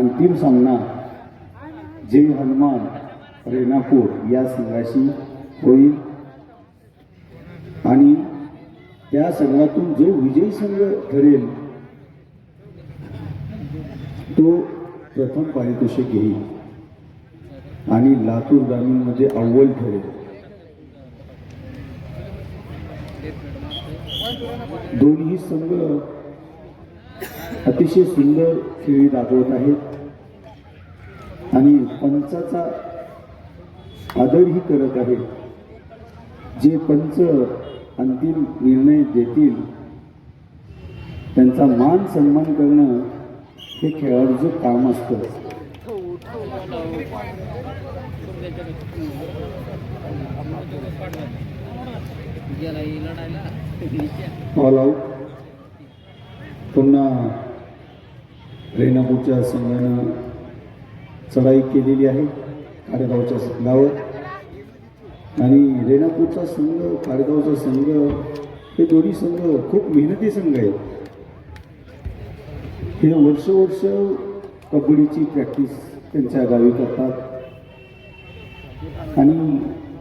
अंतिम सामना जय हनुमान रेणापूर या संघाशी होईल. आणि त्या संघातून जो विजयी संघ ठरेल तो प्रथम पारितोषिक घेईल. आणि लातूर ग्रामीणमध्ये अव्वल ठरेल. दोन्ही संघ अतिशय सुंदर खेळी दाखवत आहेत. आणि पंचाचा आदरही करत आहे. जे पंच अंतिम निर्णय देतील त्यांचा मान सन्मान करणं हे खेळाडूचं काम असतं. ऑल आऊट पुन्हा रेणापूरच्या संघानं चढाई केलेली आहे काडेगावच्या संघावर. आणि रेणापूरचा संघ काडेगावचा संघ हे दोन्ही संघ खूप मेहनती संघ आहेत. हे वर्ष वर्ष कबड्डीची प्रॅक्टिस त्यांच्या गावी करतात. आणि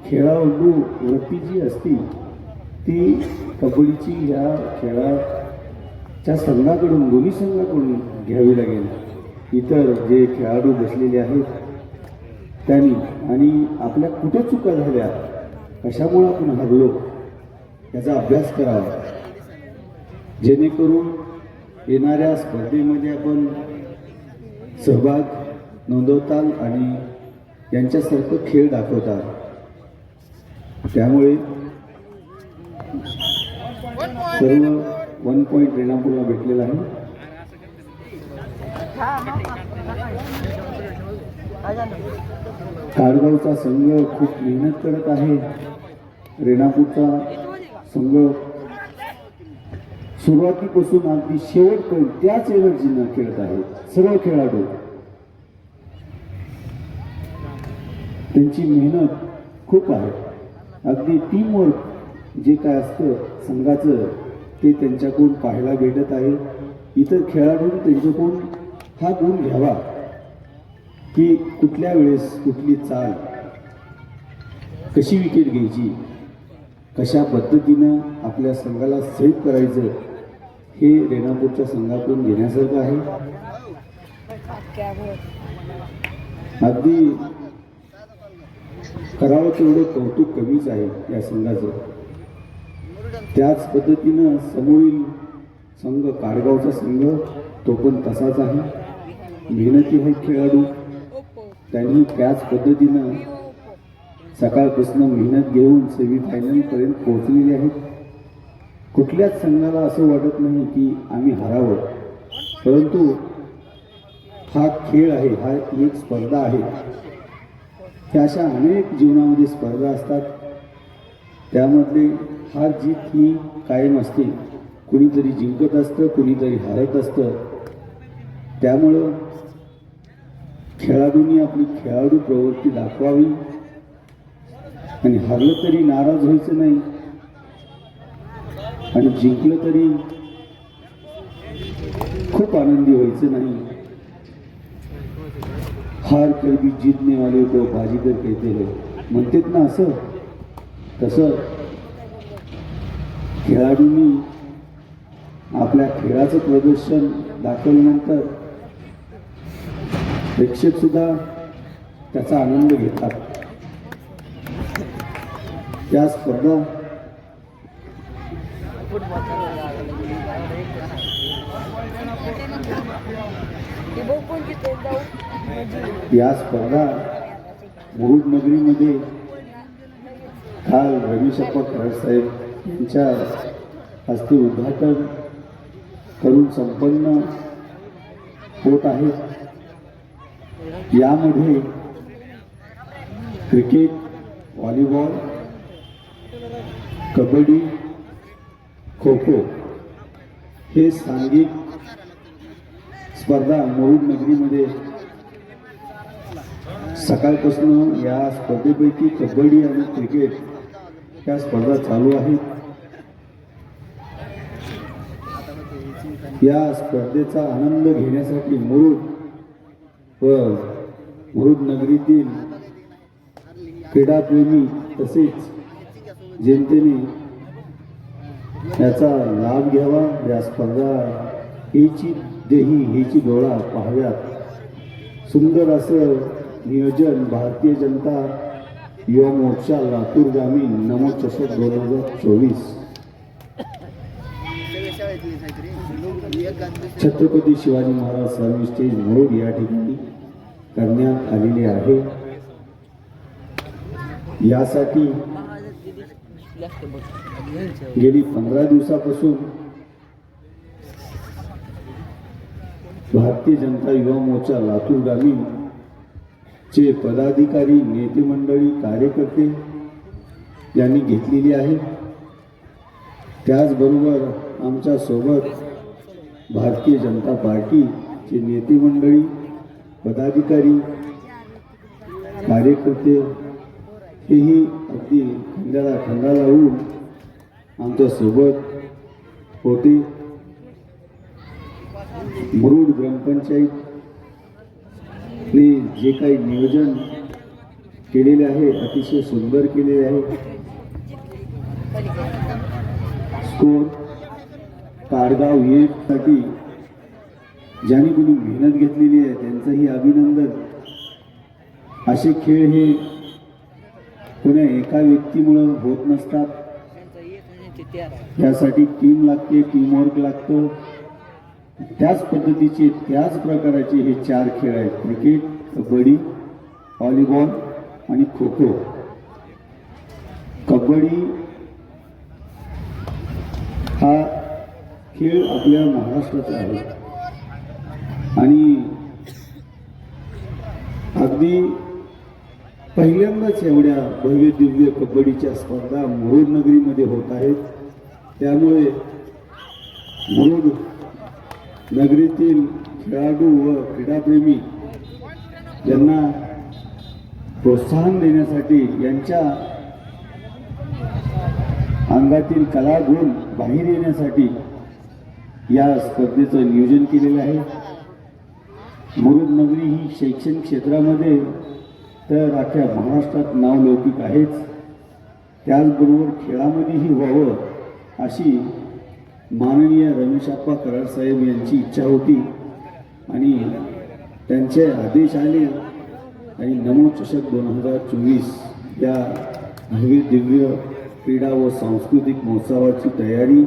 खेळाडू वृत्ती जी असती ती कबड्डीची ह्या खेळाच्या संघाकडून दोन्ही संघाकडून घ्यावी लागेल. इतर जे खेळाडू बसलेले आहेत त्यांनी आणि आपल्या कुठे चुका झाल्या कशामुळे आपण हरलो याचा अभ्यास करावा. जेणेकरून येणाऱ्या स्पर्धेमध्ये आपण सहभाग नोंदवताल आणि यांच्यासारखं खेळ दाखवताल. त्यामुळे सर्व वन पॉईंट रेणापूरला भेटलेला आहे. कारगावचा संघ खूप मेहनत करत आहे. रेणापूरचा संघ सुरुवातीपासून अगदी शेवटपर्यंत त्याच एनर्जीनं खेळत आहे. सर्व खेळाडू. त्यांची मेहनत खूप आहे. अगदी टीमवर्क जे काय असतं संघाचं ते त्यांच्याकडून पाहायला भेटत आहे. इतर खेळाडूंनी त्यांच्याकडून हा गुण घ्यावा की कुठल्या वेळेस कुठली चाल कशी विकेट घ्यायची कशा पद्धतीनं आपल्या संघाला सेव्ह करायचं हे रेणापूरच्या संघातून घेण्यासारखं आहे. अगदी करावं तेवढं कौतुक कमीच आहे या संघाचं. त्याच पद्धतीनं समोरील संघ कारगावचा संघ तो पण तसाच आहे. मेहनती आहे खेळाडू. त्यांनी त्याच पद्धतीनं सकाळपासून मेहनत घेऊन सेमीफायनलपर्यंत पोहोचलेले आहेत. कुठल्याच संघाला असं वाटत नाही की आम्ही हरावं. परंतु हा खेळ आहे हा एक स्पर्धा आहे. त्या अशा अनेक जीवनामध्ये स्पर्धा असतात. त्यामधले हार जीत ही कायम असते. कुणीतरी जिंकत असतं कुणीतरी हारत असतं. त्यामुळं खेळाडूंनी आपली खेळाडू प्रवृत्ती दाखवावी. आणि हरलं तरी नाराज व्हायचं नाही. आणि जिंकलं तरी खूप आनंदी व्हायचं नाही. हार कधी जीतने वाले तो बाजीगर कहते हो. म्हणतात ना असं? तसं. खेळाडूंनी आपल्या खेळाचं प्रदर्शन दाखवल्यानंतर प्रेक्षक सुद्धा त्याचा आनंद घेतात. त्या स्पर्धा या स्पर्धा मुरुड नगरीमध्ये काल रमेशप्पा खराड साहेब यांच्या हस्ते उद्घाटन करून संपन्न होत आहे. यामध्ये क्रिकेट व्हॉलीबॉल कबड्डी खो खो हे सांघिक स्पर्धा मुरुड नगरीमध्ये सकाळपासून या स्पर्धेपैकी कबड्डी आणि क्रिकेट ह्या स्पर्धा चालू आहेत. या स्पर्धेचा आनंद घेण्यासाठी मुरुड व मुरुड नगरीतील क्रीडाप्रेमी तसेच जनतेने याचा लाभ घ्यावा या स्पर्धा हेची देही हेची डोळा पाहाव्यात. सुंदर असं नियोजन भारतीय जनता युवा मोर्चा लातूर ग्रामीण नमो चषक दोन हजार चोवीस. छत्रपती शिवाजी महाराज सर्व्हिस स्टेज मोड या ठिकाणी करण्यात आलेले आहे. यासाठी गेली पंधरा दिवसापासून भारतीय जनता युवा मोर्चा लातूर ग्रामीण चे पदाधिकारी नेते मंडळी कार्यकर्ते यांनी घेतलेली आहे. त्याचबरोबर आमच्यासोबत भारतीय जनता पार्टीचे नेते मंडळी पदाधिकारी कार्यकर्ते हेही अगदी खंडाला खंडा लावून आमच्यासोबत होते. मुरुड ग्रामपंचायतने जे काही नियोजन केलेले आहे अतिशय सुंदर केलेले आहे. स्कोर काडगावसाठी ज्यांनी कोणी मेहनत घेतलेली आहे त्यांचंही अभिनंदन. असे खेळ हे कोण्या एका व्यक्तीमुळं होत नसतात. यासाठी टीम लागते टीमवर्क लागतो. त्याच पद्धतीचे त्याच प्रकाराचे हे चार खेळ आहेत. क्रिकेट कबड्डी व्हॉलीबॉल आणि खो खो कबड्डी हा खेळ आपल्या महाराष्ट्राचा आहे आणि अगदी पहिल्यांदाच एवढ्या भव्य दिव्य कबड्डीच्या स्पर्धा मुरुड नगरीमध्ये होत आहेत. त्यामुळे मुरुड नगरीतील खेळाडू व क्रीडाप्रेमी यांना प्रोत्साहन देण्यासाठी यांच्या अंगातील कलागुण बाहेर येण्यासाठी या स्पर्धेचं नियोजन केलेलं आहे. मुरुड नगरी ही शैक्षणिक क्षेत्रामध्ये तर अख्ख्या महाराष्ट्रात नावलौकिक आहेच. त्याचबरोबर खेळामध्येही व्हावं अशी माननीय रमेशाप्पा कराड साहेब यांची इच्छा होती आणि त्यांचे आदेश आले आणि नमो चषक दोन हजार चोवीस या भव्य दिव्य क्रीडा व सांस्कृतिक महोत्सवाची तयारी